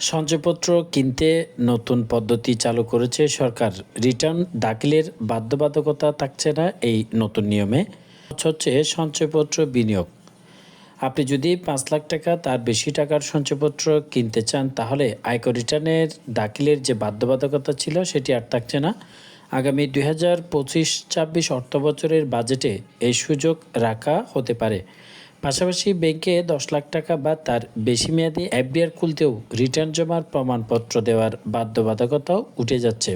সঞ্চয়পত্র কিনতে নতুন পদ্ধতি চালু করেছে সরকার। রিটার্ন দাখিলের বাধ্যবাধকতা থাকছে না এই নতুন নিয়মে। হচ্ছে সঞ্চয়পত্র বিনিয়োগ। আপনি যদি পাঁচ লাখ টাকা তার বেশি টাকার সঞ্চয়পত্র কিনতে চান, তাহলে আয়কর রিটার্নের দাখিলের যে বাধ্যবাধকতা ছিল সেটি আর থাকছে না। আগামী দুই হাজার পঁচিশ ছাব্বিশ অর্থ বছরের বাজেটে এই সুযোগ রাখা হতে পারে। পাশাপাশি ব্যাংকে দশ লাখ টাকা বা তার বেশি মেয়াদি এফডিআর খুলতেও রিটার্ন জমার প্রমাণপত্র দেওয়ার বাধ্যবাধকতাও উঠে যাচ্ছে।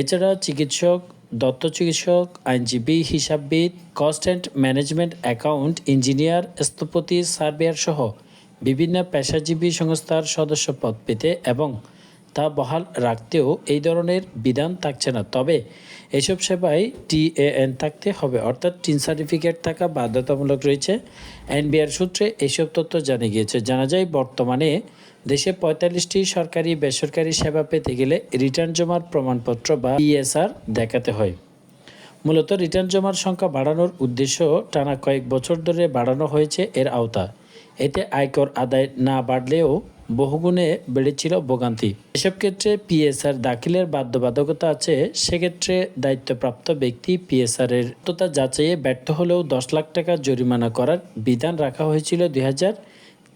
এছাড়া চিকিৎসক দত্ত চিকিৎসক আইনজীবী, হিসাববিদ, cost and management accountant engineer, স্থপতি, সার্ভেয়ার সহ বিভিন্ন পেশাজীবী সংস্থার সদস্য পদ পেতে এবং তা বহাল রাখতেও এই ধরনের বিধান থাকছে না। তবে এসব সেবায় টিএএন থাকতে হবে, অর্থাৎ টিন সার্টিফিকেট থাকা বাধ্যতামূলক রয়েছে। এনবিআর সূত্রে এইসব তথ্য জানা গিয়েছে। জানা যায়, বর্তমানে দেশে পঁয়তাল্লিশটি সরকারি বেসরকারি সেবা পেতে গেলে রিটার্ন জমার প্রমাণপত্র বা ইএসআর দেখাতে হয়। মূলত রিটার্ন জমার সংখ্যা বাড়ানোর উদ্দেশ্য টানা কয়েক বছর ধরে বাড়ানো হয়েছে এর আওতা। এতে আয়কর আদায় না বাড়লেও বহুগুণে বেড়েছিল ভোগান্তি। এসব ক্ষেত্রে পিএসআর দাখিলের বাধ্যবাধকতা আছে। সেক্ষেত্রে দায়িত্বপ্রাপ্ত ব্যক্তি পিএসআর এর সত্যতা যাচাইয়ে ব্যর্থ হলেও দশ লাখ টাকা জরিমানা করার বিধান রাখা হয়েছিল দুই হাজার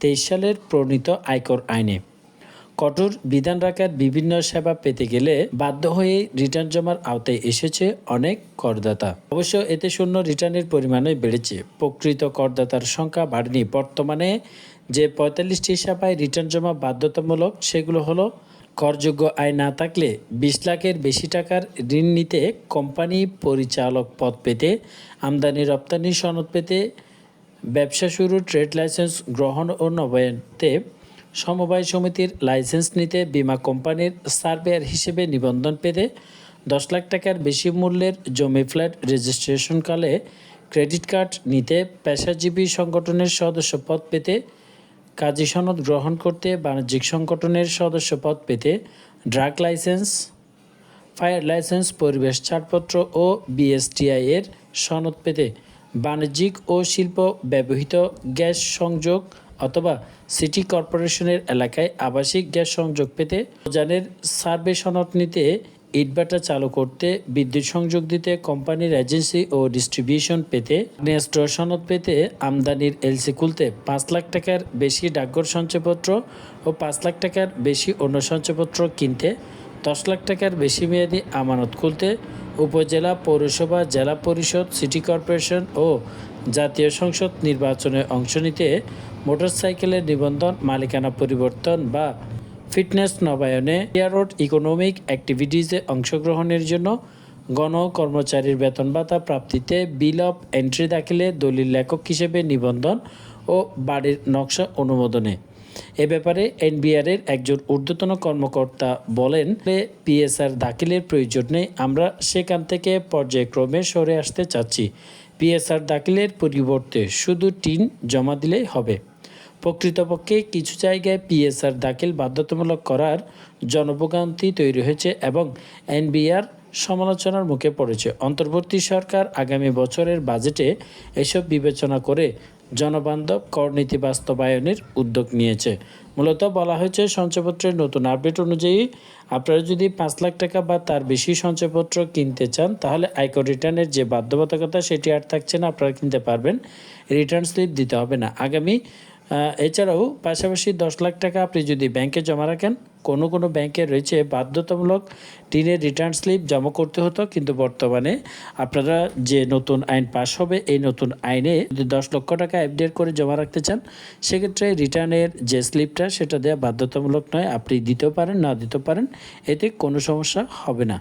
তেইশ সালের প্রণীত আয়কর আইনে। কঠোর বিধান রাখার বিভিন্ন সেবা পেতে গেলে বাধ্য হয়ে রিটার্ন জমার আওতায় এসেছে অনেক করদাতা। অবশ্য এতে শূন্য রিটার্নের পরিমাণও বেড়েছে। প্রকৃত করদাতার সংখ্যা বাড়েনি। বর্তমানে যে পঁয়তাল্লিশটি সেবায় রিটার্ন জমা বাধ্যতামূলক, সেগুলো হলো, করযোগ্য আয় না থাকলে বিশ লাখের বেশি টাকার ঋণ নিতে কোম্পানি পরিচালক পদ পেতে, আমদানি রপ্তানি সনদ পেতে, ব্যবসা শুরু ট্রেড লাইসেন্স গ্রহণ ও নবায়নতে সমবায় সমিতির লাইসেন্স নিতে বীমা কোম্পানির সার্ভেয়ার হিসেবে নিবন্ধন পেতে, দশ লাখ টাকার বেশি মূল্যের জমি ফ্ল্যাট রেজিস্ট্রেশনকালে ক্রেডিট কার্ড নিতে পেশাজীবী সংগঠনের সদস্য পদ পেতে কাজী সনদ গ্রহণ করতে বাণিজ্যিক সংগঠনের সদস্য পদ পেতে ড্রাগ লাইসেন্স, ফায়ার লাইসেন্স, পরিবেশ ছাড়পত্র ও বিএসটিআই এর সনদ পেতে বাণিজ্যিক ও শিল্প ব্যবহৃত গ্যাস সংযোগ অথবা সিটি কর্পোরেশনের এলাকায় আবাসিক গ্যাস সংযোগ পেতে জানের সার্ভে সনদ নিতে ইটভাটা চালু করতে, বিদ্যুৎ সংযোগ দিতে, কোম্পানির এজেন্সি ও ডিস্ট্রিবিউশন পেতে সনদ পেতে, আমদানির এলসি খুলতে, পাঁচ লাখ টাকার বেশি ডাকঘর সঞ্চয়পত্র ও পাঁচ লাখ টাকার বেশি অন্য সঞ্চয়পত্র কিনতে, দশ লাখ টাকার বেশি মেয়াদি আমানত খুলতে, উপজেলা পৌরসভা, জেলা পরিষদ, সিটি কর্পোরেশন ও জাতীয় সংসদ নির্বাচনে অংশ নিতে, মোটরসাইকেলের নিবন্ধন, মালিকানা পরিবর্তন বা ফিটনেস নবায়নে এয়ারোড ইকোনমিক অ্যাক্টিভিটিসে অংশগ্রহণের জন্য গণ কর্মচারীর বেতন ভাতা প্রাপ্তিতে বিল অফ এন্ট্রি দাখিলে দলিল লেখক হিসেবে নিবন্ধন ও বাড়ির নকশা অনুমোদনে। এ ব্যাপারে এনবিআর এর একজন ঊর্ধ্বতন কর্মকর্তা বলেন, পিএসআর দাখিলের প্রয়োজন নেই, আমরা সেখান থেকে পর্যায়ক্রমে সরে আসতে চাচ্ছি। পিএসআর দাখিলের পরিবর্তে শুধু টিন জমা দিলেই হবে। প্রকৃতপক্ষে কিছু জায়গায় পিএসআর দাখিল বাধ্যতামূলক করার জনভোগান্তি তৈরি হয়েছে এবং এনবিআর সমালোচনার মুখে পড়েছে। অন্তর্বর্তী সরকার আগামী বছরের বাজেটে এসব বিবেচনা করে জনবান্ধব করনীতি বাস্তবায়নের উদ্যোগ নিয়েছে। মূলত বলা হয়েছে, সঞ্চয়পত্রের নতুন আপডেট অনুযায়ী আপনারা যদি পাঁচ লাখ টাকা বা তার বেশি সঞ্চয়পত্র কিনতে চান, তাহলে আয়কর রিটার্নের যে বাধ্যবাধকতা, সেটি আর থাকছে না, আপনারা কিনতে পারবেন। রিটার্ন স্লিপ দিতে হবে না। আগামী এছাড়াও পাশাপাশি দশ লাখ টাকা আপনি যদি ব্যাংকে জমা রাখেন, কোনো কোনো ব্যাংকে রয়েছে বাধ্যতামূলক টিনের রিটার্ন স্লিপ জমা করতে হতো, কিন্তু বর্তমানে আপনারা যে নতুন আইন পাস হবে, এই নতুন আইনে যদি দশ লক্ষ টাকা এফডিআর করে জমা রাখতে চান, সেক্ষেত্রে রিটার্নের যে স্লিপটা সেটা দেওয়া বাধ্যতামূলক নয়, আপনি দিতেও পারেন, না দিতেও পারেন, এতে কোনো সমস্যা হবে না।